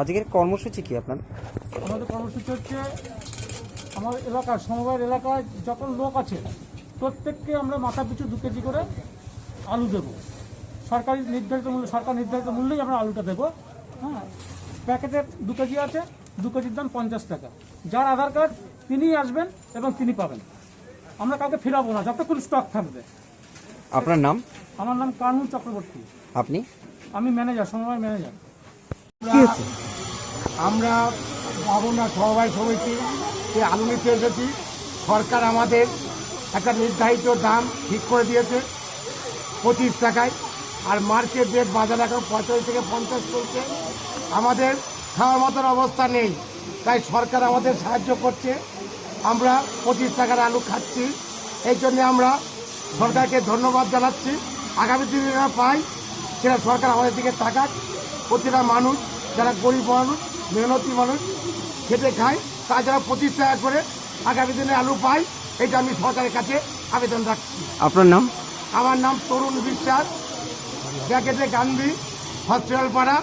আজকের কর্মসূচি কি আপনার? আমাদের কর্মসূচি হচ্ছে আমার এলাকার সমবায়ের এলাকায় যত লোক আছে প্রত্যেককে আমরা মাথা পিছু দু কেজি করে আলু দেব। সরকারি নির্ধারিত মূল্য সরকার নির্ধারিত মূল্যেই আমরা আলুটা দেবো। হ্যাঁ প্যাকেটে দু কেজি আছে দু কেজির দাম পঞ্চাশ টাকা। যার আধার কার্ড তিনিই আসবেন এবং তিনি পাবেন। আমরা কাউকে ফেরাবো না যতক্ষণ স্টক থাকবে। আপনার নাম? আমার নাম কানুন চক্রবর্তী। আপনি? আমি ম্যানেজার সমবায় ম্যানেজার আমরা বাবনা সমবায় সমিতি এই আলু নিতে এসেছি। সরকার আমাদের একটা নির্ধারিত দাম ঠিক করে দিয়েছে পঁচিশ টাকায়, আর মার্কেট রেট বাজার এখন পঁয়তাল্লিশ থেকে পঞ্চাশ চলছে। আমাদের খাওয়ার মতন অবস্থা নেই, তাই সরকার আমাদের সাহায্য করছে। আমরা পঁচিশ টাকার আলু খাচ্ছি, এই জন্য আমরা সরকারকে ধন্যবাদ জানাচ্ছি। আগামী দিনে পাই, সেটা সরকার আমাদের দিকে তাকাক, প্রতিটা মানুষ যারা গরিব মানুষ মেহনতি মানুষ খেটে খায় তাছাড়া যারা পঁচিশ টাকা করে আগামী দিনে আলু পায় এটা আমি সরকারের কাছে আবেদন রাখছি। আপনার নাম? আমার নাম তরুণ বিশ্বাস ব্যাকেটে গান্ধী হসপিটাল পাড়া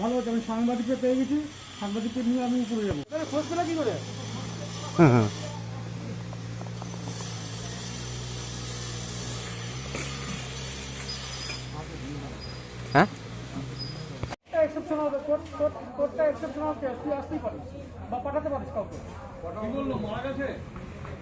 ভালো হচ্ছে আমি সাংবাদিককে পেয়ে গেছি সাংবাদিককে নিয়ে আমি উপরে যাব। খোঁজ পেলে কি করে? হ্যাঁ হ্যাঁ। হ্যাঁ? কোর্টটা এক্সেপশনাল তুই আসতেই পারিস বা পাঠাতে পারিস কাউকে। কি বলল মারা গেছে?